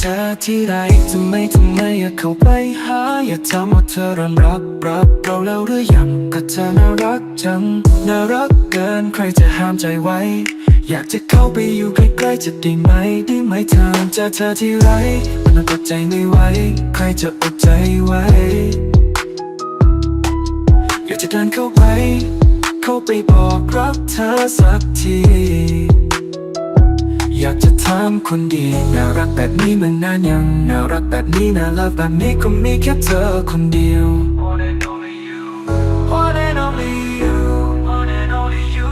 ธอที่ไรทำไมทำไมอยากเข้าไปหา อย่าทำว่าเธอรันรักรับเราแล้วหรือยังก็เธอน่ารักจัง น่ารักเกินใครจะห้ามใจไว้ อยากจะเข้าไปอยู่ใกล้ๆจะได้ไหมได้ไหมเธอเจอเธอที่ไรมันอดใจไม่ไหวใครจะอดใจไว้ อยากจะเดินเข้าไป เข้าไปบอกรักเธอสักทีากจะถามคนดีน่ารักแบบนี้มันนานยังน่ารักแบบนี้น่ารักแบบนี้ก็มีแค่เธอคนเดียว One and only you One and only you One and only you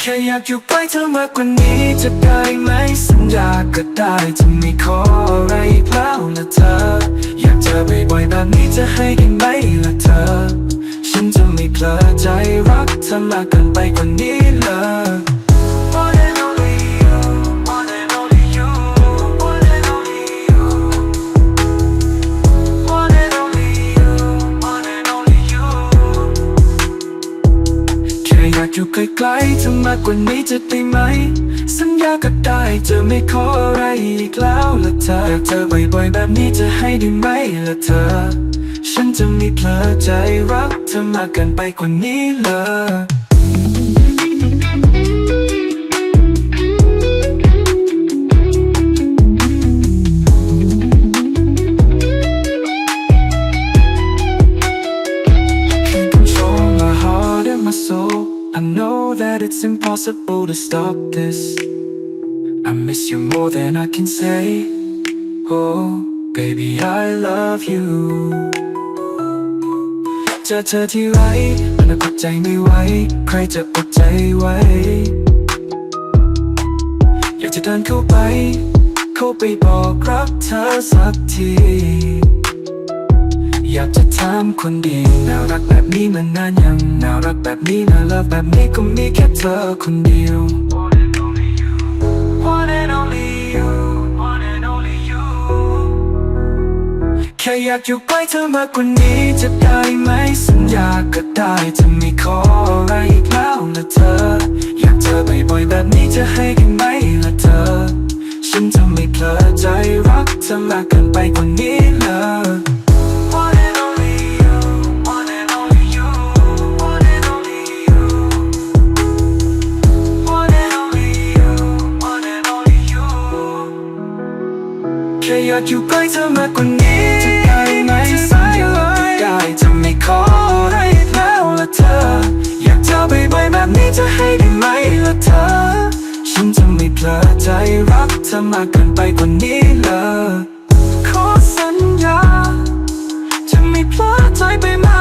แค่อยากอยู่ใกล้เธอมากกว่านี้จะได้ไหมสัญญาก็ได้จะไม่ขออะไรอีกแล้วนะเธอ อยากเจอบ่อยๆแบบนี้จะให้ได้ไหมละเธอ ฉันจะไม่เพลอใจรักเธอมากเกินไปกว่านี้เลย อยากอยู่ใกล้ๆเธอมากกว่านี้จะได้ไหม สัญญาก็ได้จะไม่ขออะไรอีกแล้วละเธออยากเจอบ่อยๆแบบนี้จะให้ได้ไหมละเธอ ฉันจะไม่เพลอใจรักเธอมากเกินไปกว่านี้เลย can I know that it's impossible to stop this. I miss you more than I can say. Oh, baby, I love you. เจอเธอที่ไรมันอดใจไม่ไหวใครจะอดใจไว้ อยากจะเดินเข้าไป เข้าไปบอกรักเธอสักที อยากจะถามคนดีน่ารักแบบนี้มันนานยังน่ารักแบบนี้น่ารักแบบนี้ก็มีแค่เธอคนเดียว One and only you One and only you แค่อยากอยู่ใกล้เธอมากกว่านี้จะได้ไหมสัญญาก็ได้จะไม่ขออะไรอีกแล้วนะเธอ อยากเจอบ่อยๆแบบนี้จะให้ได้ไหมล่ะเธอ ฉันจะไม่เพลอใจรักเธอมากเกินไปกว่านี้เลย ค่อยากอยู่ใกล้เธอมากกว่านี้จะได้ไหมจะสายอะไรได้จะไม่ขออะไแล้วละเธอ อยากเจอบ่อยๆแบบนี้จะให้ได้ไหมละเธอ ฉันจะไม่เพลิดใจรักเธอมากเกินไปกว่านี้เลยขอสัญญา จะไม่เพลิดใจไปมา